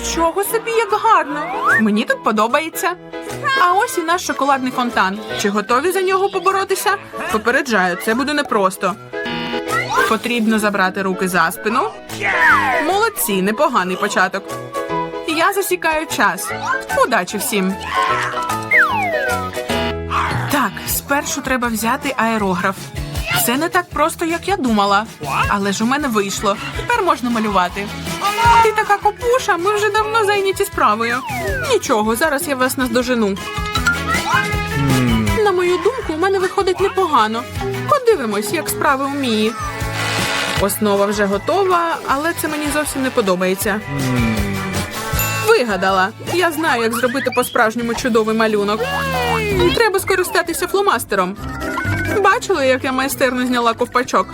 Нічого собі, як гарно. Мені тут подобається. А ось і наш шоколадний фонтан. Чи готові за нього поборотися? Попереджаю, це буде непросто. Потрібно забрати руки за спину. Молодці, непоганий початок. Я засікаю час. Удачі всім. Так, спершу треба взяти аерограф. Це не так просто, як я думала. Але ж у мене вийшло. Тепер можна малювати. Ти така копуша, ми вже давно зайняті справою. Нічого, зараз я вас наздожену. На мою думку, у мене виходить непогано. Подивимось, як справи у Мії. Основа вже готова, але це мені зовсім не подобається. Вигадала. Я знаю, як зробити по-справжньому чудовий малюнок. Треба скористатися фломастером. Бачили, як я майстерно зняла ковпачок?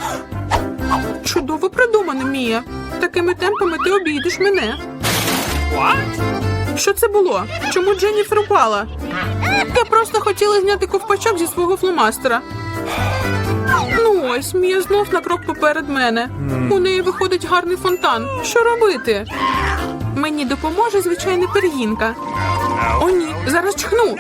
Чудово придумано, Мія. Такими темпами ти обійдеш мене. Що це було? Чому Дженніфер упала? Я просто хотіла зняти ковпачок зі свого фломастера. Ну ось, Мія знов на крок поперед мене. У неї виходить гарний фонтан. Що робити? Мені допоможе звичайна пергінка. О, ні, зараз чхну.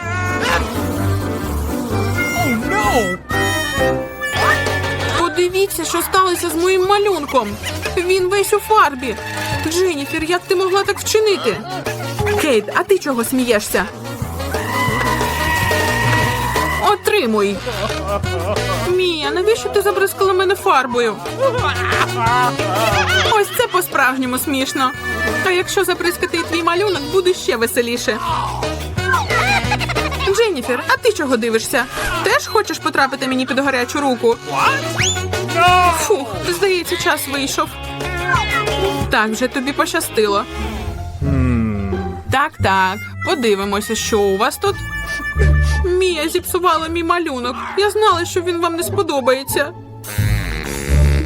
Подивіться, що сталося з моїм малюнком. Він весь у фарбі. Дженніфер, як ти могла так вчинити? Кейт, а ти чого смієшся? Отримуй. Мія, навіщо ти забризкала мене фарбою? Ось це по-справжньому смішно. Та якщо забризкати твій малюнок, буде ще веселіше. Дженніфер, а ти чого дивишся? Теж хочеш потрапити мені під гарячу руку? Фух, здається, час вийшов. Так, вже тобі пощастило. Так, так, подивимося, що у вас тут. Мія зіпсувала мій малюнок. Я знала, що він вам не сподобається.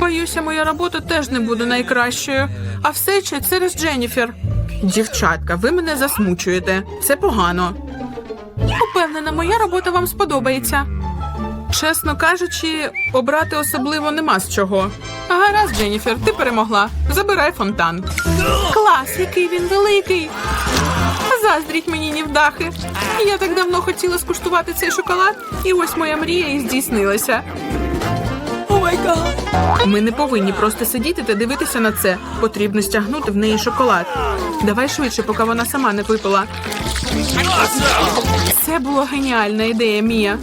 Боюся, моя робота теж не буде найкращою. А все ще через Дженніфер. Дівчатка, ви мене засмучуєте. Це погано. Упевнена, моя робота вам сподобається. Чесно кажучи, обрати особливо нема з чого. Гаразд, Дженніфер, ти перемогла. Забирай фонтан. Клас, який він великий. Заздріть мені нівдахи. Я так давно хотіла скуштувати цей шоколад, і ось моя мрія і здійснилася. Ми не повинні просто сидіти та дивитися на це. Потрібно стягнути в неї шоколад. Давай швидше, поки вона сама не випила. Це була геніальна ідея, Мія.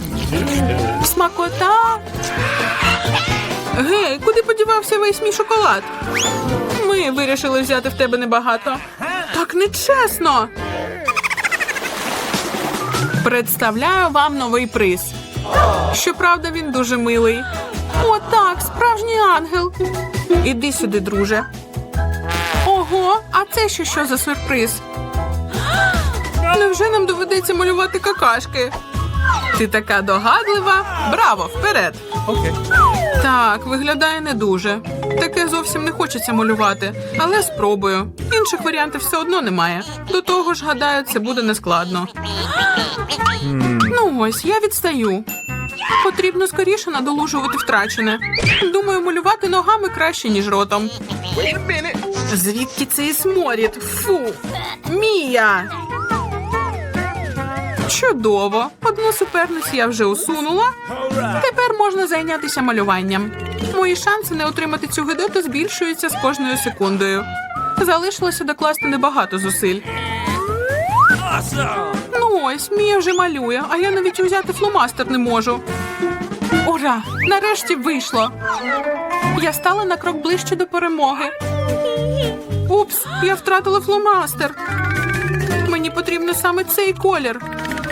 Смакота. Гей, куди подівався весь мій шоколад? Ми вирішили взяти в тебе небагато. Так нечесно. Представляю вам новий приз. Щоправда, він дуже милий. О, так, справжній ангел. Іди сюди, друже. Ого, а це ще що за сюрприз? Невже нам доведеться малювати какашки? Ти така догадлива. Браво, вперед! Так, виглядає не дуже. Таке зовсім не хочеться малювати, але спробую. Інших варіантів все одно немає. До того ж, гадаю, це буде нескладно. Ну ось, я відстаю. Потрібно скоріше надолужувати втрачене. Думаю, малювати ногами краще, ніж ротом. Звідки цей сморід? Фу. Мія. Чудово. Одну суперницю я вже усунула. Тепер можна зайнятися малюванням. Мої шанси не отримати цю гидоту збільшуються з кожною секундою. Залишилося докласти небагато зусиль. Ну ось, Мія вже малює, а я навіть взяти фломастер не можу. Ура! Нарешті вийшло. Я стала на крок ближче до перемоги. Упс, я втратила фломастер. Мені потрібно саме цей колір.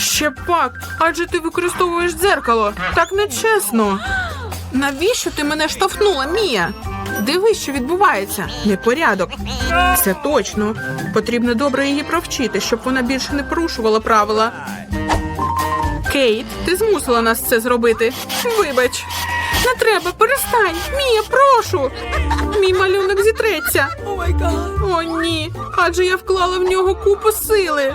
Ще пак, адже ти використовуєш дзеркало. Так нечесно. Навіщо ти мене штовхнула, Мія? Дивись, що відбувається. Непорядок. Це точно. Потрібно добре її провчити, щоб вона більше не порушувала правила. Кейт, ти змусила нас це зробити. Вибач. Не треба, перестань. Мія, прошу. Мій малюнок зітреться. О, ні. Адже я вклала в нього купу сили.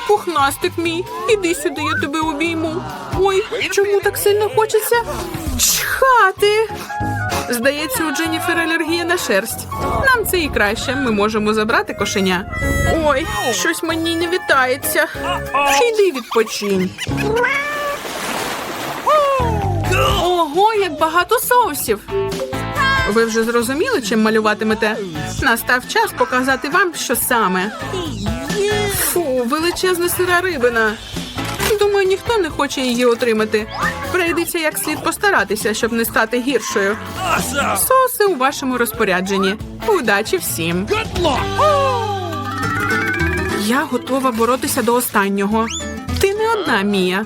Пухнастик мій, іди сюди, я тебе обійму. Ой, чому так сильно хочеться? Чхати. Здається, у Дженніфер алергія на шерсть. Нам це і краще. Ми можемо забрати кошеня. Ой, щось мені не вітається. Іди відпочинь. Ого, як багато соусів. Ви вже зрозуміли, чим малюватимете? Настав час показати вам, що саме. Фу, величезна сира рибина. Думаю, ніхто не хоче її отримати. Прийдеться як слід постаратися, щоб не стати гіршою. Соуси у вашому розпорядженні. Удачі всім. Я готова боротися до останнього. Ти не одна, Мія.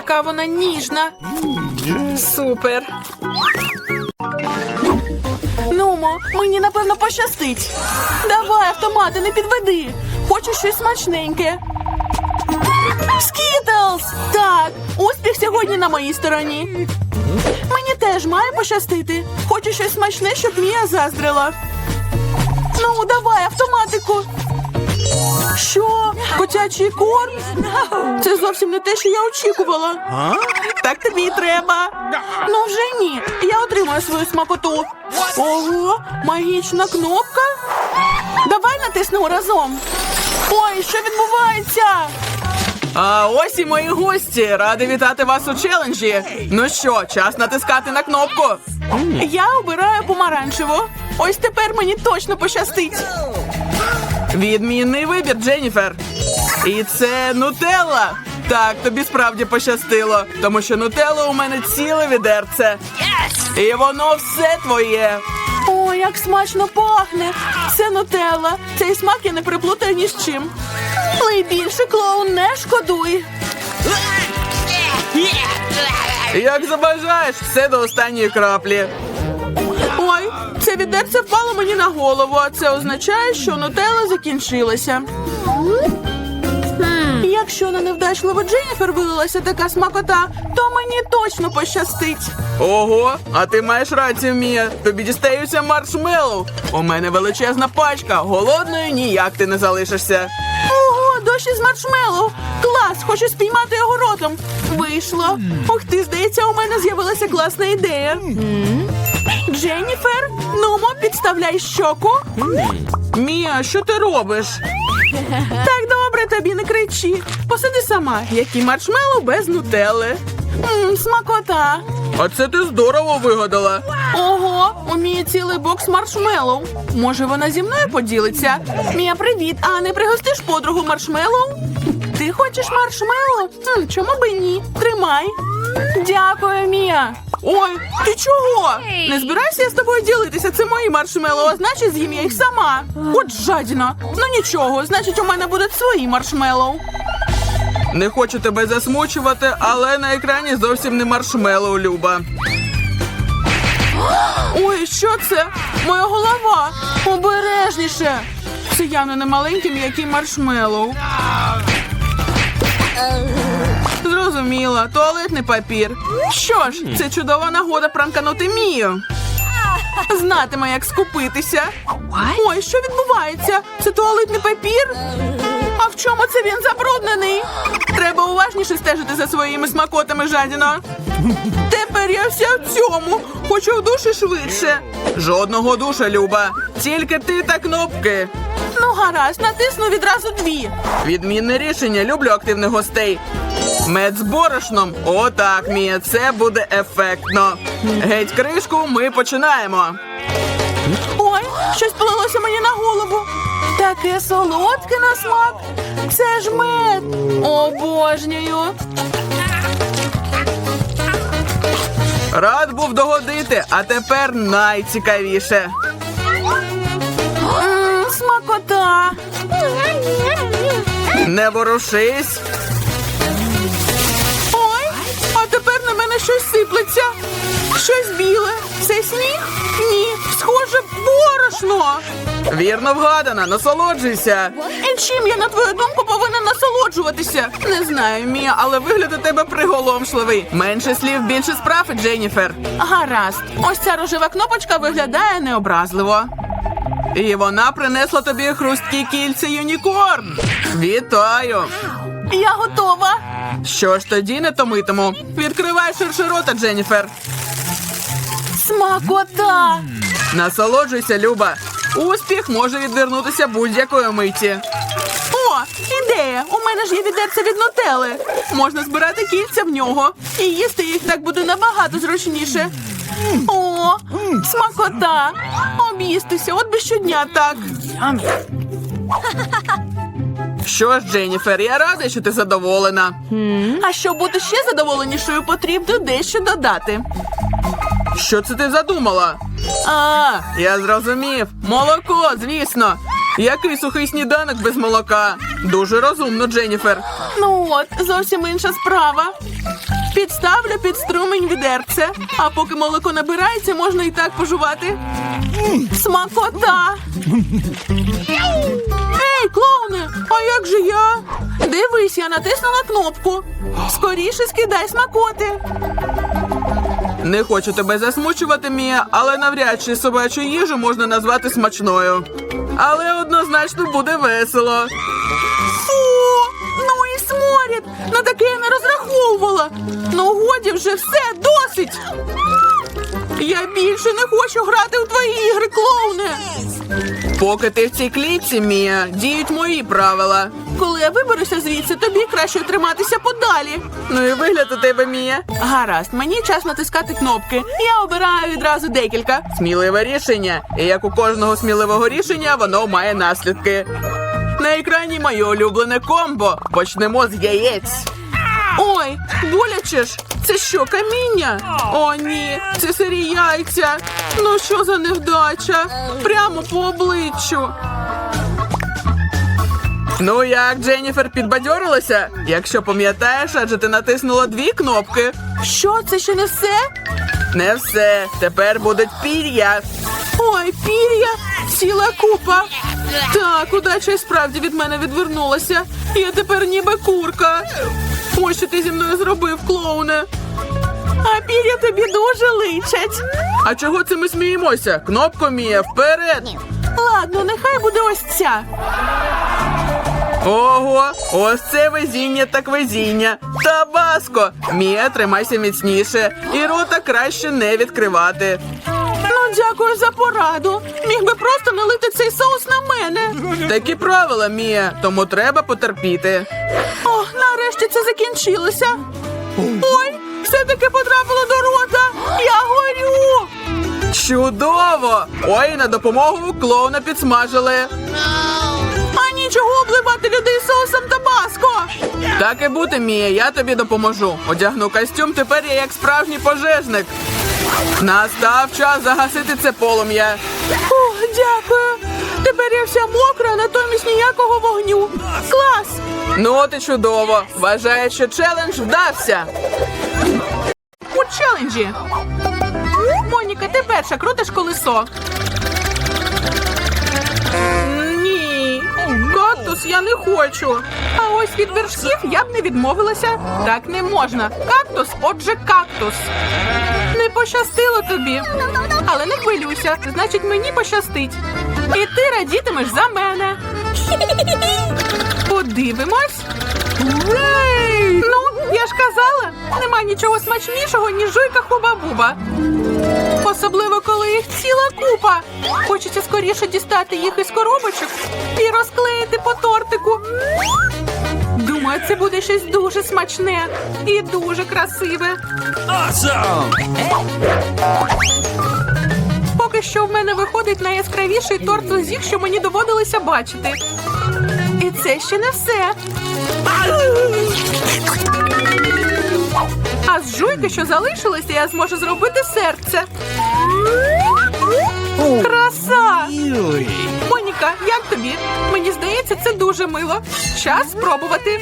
Яка вона ніжна. Супер. Нумо, мені напевно пощастить. Давай, автомати, не підведи. Хочу щось смачненьке. Скітлз! Так, успіх сьогодні на моїй стороні. Мені теж має пощастити. Хочу щось смачне, щоб Мія заздрила. Ну, давай, автоматику. Що? Котячий корм? Це зовсім не те, що я очікувала. Так тобі і треба. Ну вже ні. Я отримаю свою смакоту. Ого, магічна кнопка. Давай натиснемо разом. Ой, що відбувається? А ось і мої гості. Радий вітати вас у челенджі. Ну що, час натискати на кнопку. Я обираю помаранчеву. Ось тепер мені точно пощастить. Відмінний вибір, Дженніфер. І це нутелла. Так, тобі справді пощастило, тому що нутелла у мене ціле відерце. І воно все твоє. О, як смачно пахне! Це нутелла. Цей смак я не приплутаю ні з чим. Але більше клоун не шкодуй. Як забажаєш, все до останньої краплі. Це відерце впало мені на голову, а це означає, що нутелла закінчилася. Якщо на невдачливу Дженніфер вилилася така смакота, то мені точно пощастить. Ого, а ти маєш рацію, Мія. Тобі дістаються маршмеллоу. У мене величезна пачка. Голодною ніяк ти не залишишся. Ого, дощ із маршмеллоу. Клас, хочу спіймати його ротом. Вийшло. Ух ти, здається, у мене з'явилася класна ідея. Дженніфер, нумо, підставляй щоку. Мія, що ти робиш? Так добре, тобі не кричи. Посиди сама, які маршмеллоу без нутелли. Мм, смакота. А це ти здорово вигадала. Ого, у Мії цілий бокс маршмеллоу. Може, вона зі мною поділиться? Мія, привіт. А не пригостиш подругу маршмеллоу? Ти хочеш маршмеллоу? Хм, чому би ні? Тримай. Дякую, Мія. Ой, ти чого? Не збирайся я з тобою ділитися. Це мої маршмеллоу, а значить з'їм я їх сама. От жадіна. Ну нічого, значить, у мене будуть свої маршмеллоу. Не хочу тебе засмучувати, але на екрані зовсім не маршмеллоу, Люба. Ой, що це? Моя голова. Обережніше. Це явно не маленький м'який маршмеллоу. Зрозуміла, туалетний папір. Що ж, це чудова нагода пранканути Мію. Знатиме, як скупитися. Ой, що відбувається? Це туалетний папір? А в чому це він забруднений? Треба уважніше стежити за своїми смакотами, жадіно. Тепер я вся в цьому. Хочу в душі швидше. Жодного душа, Люба. Тільки ти та кнопки. Ну, гаразд, натисну відразу дві. Відмінне рішення. Люблю активних гостей. Мед з борошном. Отак, Мія, це буде ефектно. Геть кришку, ми починаємо. Ой, щось полилося мені на голову. Таке солодке на смак. Це ж мед. Обожнюю. Рад був догодити, а тепер найцікавіше. М. Не ворушись. Ой, а тепер на мене щось сиплеться. Щось біле. Це сніг? Ні, схоже, борошно. Вірно вгадана, насолоджуйся. І чим я, на твою думку, повинна насолоджуватися? Не знаю, Мія, але вигляд у тебе приголомшливий. Менше слів, більше справ, Дженніфер. Гаразд. Ось ця рожева кнопочка виглядає необразливо. І вона принесла тобі хрусткі кільця Юнікорн. Вітаю! Я готова. Що ж тоді не томитиму? Відкривай ширше рота, Дженніфер. Смакота! Насолоджуйся, Люба. Успіх може відвернутися будь-якої миті. О, ідея! У мене ж є відерце від нутели. Можна збирати кільця в нього. І їсти їх так буде набагато зручніше. О, смакота! Об'їстися, от би щодня так. Що ж, Дженніфер, я рада, що ти задоволена. А щоб бути ще задоволенішою, потрібно дещо додати. Що це ти задумала? А, я зрозумів. Молоко, звісно. Який сухий сніданок без молока? Дуже розумно, Дженніфер. Ну от, зовсім інша справа. Підставлю під струмень відерце, а поки молоко набирається, можна і так пожувати. Смакота! Ей, клоуне, а як же я? Дивись, я натиснула кнопку. Скоріше скидай смакоти. Не хочу тебе засмучувати, Мія, але навряд чи собачу їжу можна назвати смачною. Але однозначно буде весело. Сморід! На таке я не розраховувала. Ну годі вже все досить. Я більше не хочу грати у твої ігри, клоуне. Поки ти в цій клітці, Мія, діють мої правила. Коли я виберуся звідси, тобі краще триматися подалі. Ну і вигляд у тебе, Мія. Гаразд, мені час натискати кнопки. Я обираю відразу декілька. Сміливе рішення. І як у кожного сміливого рішення, воно має наслідки. На екрані моє улюблене комбо. Почнемо з яєць. Ой, боляче ж. Це що, каміння? О, ні, це сирі яйця. Ну що за невдача? Прямо по обличчю. Ну як, Дженніфер, підбадьорилася? Якщо пам'ятаєш, адже ти натиснула дві кнопки. Що, це ще не все? Не все. Тепер будуть пір'я. Ой, пір'я, ціла купа. Так, удача і справді від мене відвернулася. Я тепер ніби курка. Ось що ти зі мною зробив, клоуне. А пір'я тобі дуже личать. А чого це ми сміємося? Кнопко Мія, вперед! Ладно, нехай буде ось ця. Ого, ось це везіння так везіння. Табаско! Мія, тримайся міцніше. І рота краще не відкривати. Ну, дякую за пораду. Міг би просто налити цей соус на мене. Такі правила, Мія, тому треба потерпіти. О, нарешті це закінчилося. Ой, все-таки потрапило до рота. Я горю. Чудово! Ой, на допомогу клоуна підсмажили. А нічого обливати людей соусом табаско. Так і бути, Мія, я тобі допоможу. Одягну костюм, тепер я як справжній пожежник. Настав час загасити це полум'я. О, дякую. Тепер я вся мокра, натомість ніякого вогню. Клас! Ну от і чудово. Вважаю, що челендж вдався. У челенджі. Моніка, ти перша крутиш колесо. Ні, кактус я не хочу. А ось від вершків я б не відмовилася. Так не можна. Кактус, отже, кактус. Пощастило тобі. Але не хвилюйся, значить мені пощастить. І ти радітимеш за мене. Подивимось. Ну, я ж казала, нема нічого смачнішого, ніж жуйка хуба-буба. Особливо, коли їх ціла купа. Хочеться скоріше дістати їх із коробочок і розклеїти по тортику. Думаю, це буде щось дуже смачне і дуже красиве. Awesome! Поки що в мене виходить найяскравіший торт з усіх, що мені доводилося бачити. І це ще не все. А з жуйки, що залишилося, я зможу зробити серце. Краса! Моніка, як тобі? Мені здається, це дуже мило. Час спробувати.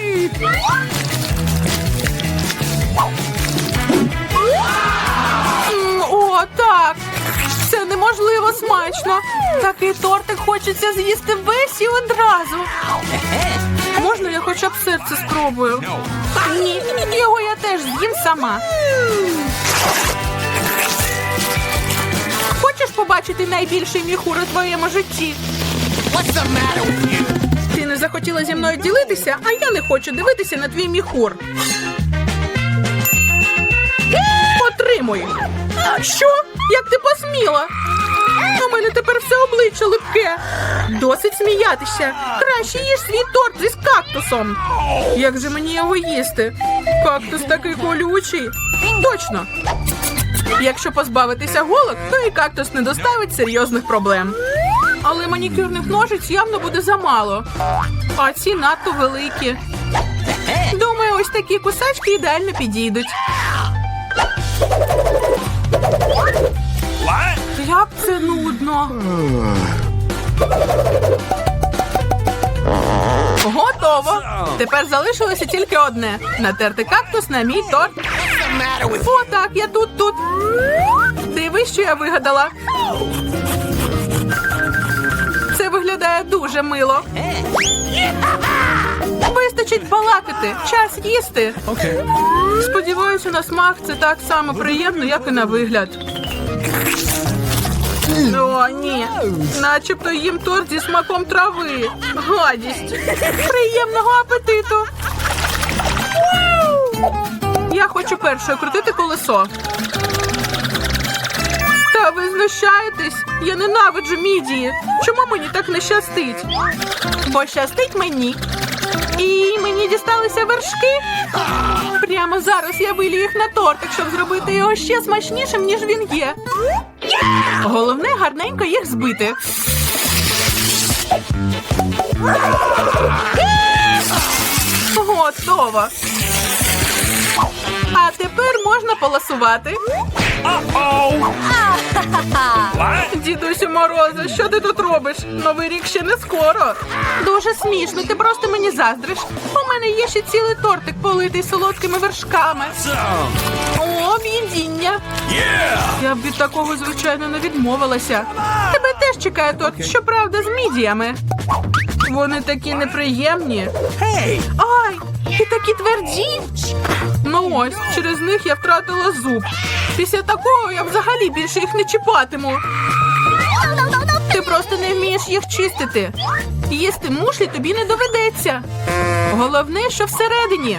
О, так. Це неможливо смачно. Такий тортик хочеться з'їсти весь і одразу. Можна я хоча б серце спробую? Ні, його я теж з'їм сама. Побачити найбільший міхур у твоєму житті? Ти не захотіла зі мною ділитися, а я не хочу дивитися на твій міхур. Отримуй. Що? Як ти посміла? У мене тепер все обличчя липке. Досить сміятися. Краще їж свій торт із кактусом. Як же мені його їсти? Кактус такий колючий. Точно. Якщо позбавитися голок, то і кактус не доставить серйозних проблем. Але манікюрних ножиць явно буде замало. А ці надто великі. Думаю, ось такі кусачки ідеально підійдуть. Як це нудно. Готово. Тепер залишилося тільки одне: натерти кактус на мій торт. О, так, я тут тут. Дивись, що я вигадала. Це виглядає дуже мило. Вистачить балакати. Час їсти. Okay. Сподіваюся, на смак це так само приємно, як і на вигляд. О, ні. Начебто їм торт зі смаком трави. Гадість. Приємного апетиту. Я хочу першою крутити колесо. Та ви знущаєтесь? Я ненавиджу мідії. Чому мені так не щастить? Бо щастить мені. І мені дісталися вершки. Прямо зараз я вилію їх на тортик, щоб зробити його ще смачнішим, ніж він є. Головне гарненько їх збити. Готово. А тепер можна полосувати. Uh-oh! Дідусю Мороза, що ти тут робиш? Новий рік ще не скоро. Дуже смішно, ти просто мені заздриш. У мене є ще цілий тортик, политий солодкими вершками. О, об'їдіння. Yeah! Я б від такого, звичайно, не відмовилася. Тебе теж чекає торт, щоправда, з мідіями. Вони такі неприємні. Hey! Ай, і такі тверді. Ну ось, через них я втратила зуб. Після такого я взагалі більше їх не чіпатиму. Ти просто не вмієш їх чистити. Їсти мушлі тобі не доведеться. Головне, що всередині.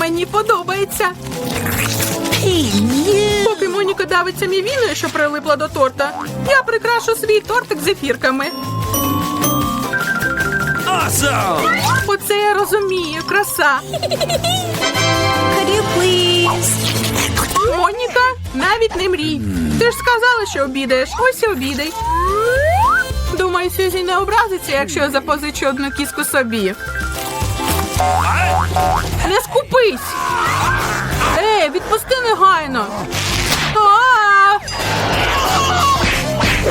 Мені подобається. Поки Моніка давиться мівіною, що прилипла до торта, я прикрашу свій тортик зефірками. Awesome! Оце я розумію, краса. Моніка, навіть не мрій. Ти ж сказала, що обідаєш. Ось і обідай. Думаю, Сюзі не образиться, якщо я запозичу одну кіску собі. Не скупись. Ей, відпусти негайно.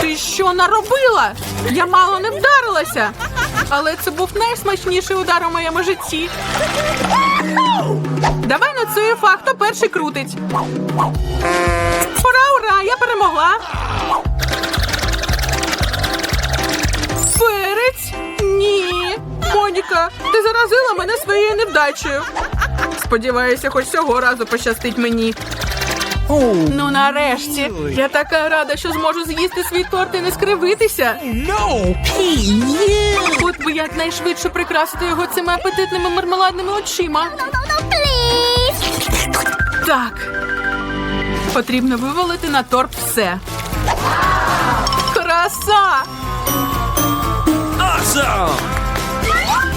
Ти що наробила? Я мало не вдарилася. Але це був найсмачніший удар у моєму житті. Давай на цю хто перший крутить. Ура, ура! Я перемогла. Моніка, ти заразила мене своєю невдачею. Сподіваюся, хоч цього разу пощастить мені. Ну, нарешті. Я така рада, що зможу з'їсти свій торт і не скривитися. No! От би якнайшвидше прикрасити його цими апетитними мармеладними очима. Так. Потрібно вивалити на торт все. Краса! Awesome!